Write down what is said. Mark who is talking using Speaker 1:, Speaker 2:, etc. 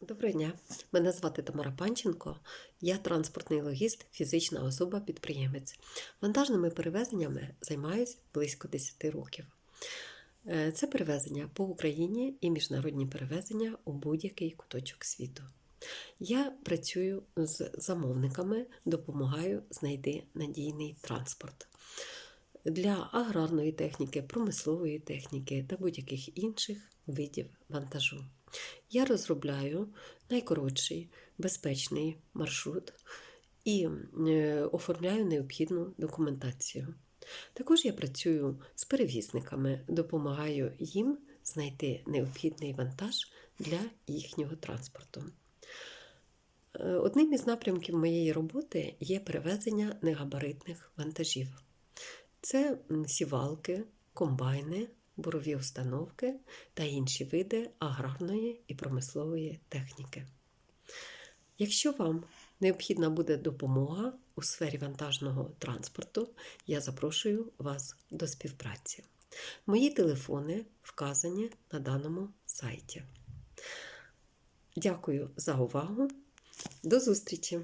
Speaker 1: Доброго дня, мене звати Тамара Панченко. Я транспортний логіст, фізична особа-підприємець. Вантажними перевезеннями займаюся близько 10 років. Е, Це перевезення по Україні і міжнародні перевезення у будь-який куточок світу. Я працюю з замовниками, допомагаю знайти надійний транспорт. Для аграрної техніки, промислової техніки та будь-яких інших видів вантажу. Я розробляю найкоротший безпечний маршрут і е, оформляю необхідну документацію. Також я працюю з перевізниками, допомагаю їм знайти необхідний вантаж для їхнього транспорту. Е, Одним із напрямків моєї роботи є перевезення негабаритних вантажів. Це сівалки, комбайни, бурові установки та інші види аграрної і промислової техніки. Якщо вам необхідна буде допомога у сфері вантажного транспорту, я запрошую вас до співпраці. Мої телефони вказані на даному сайті. Дякую за увагу. До зустрічі!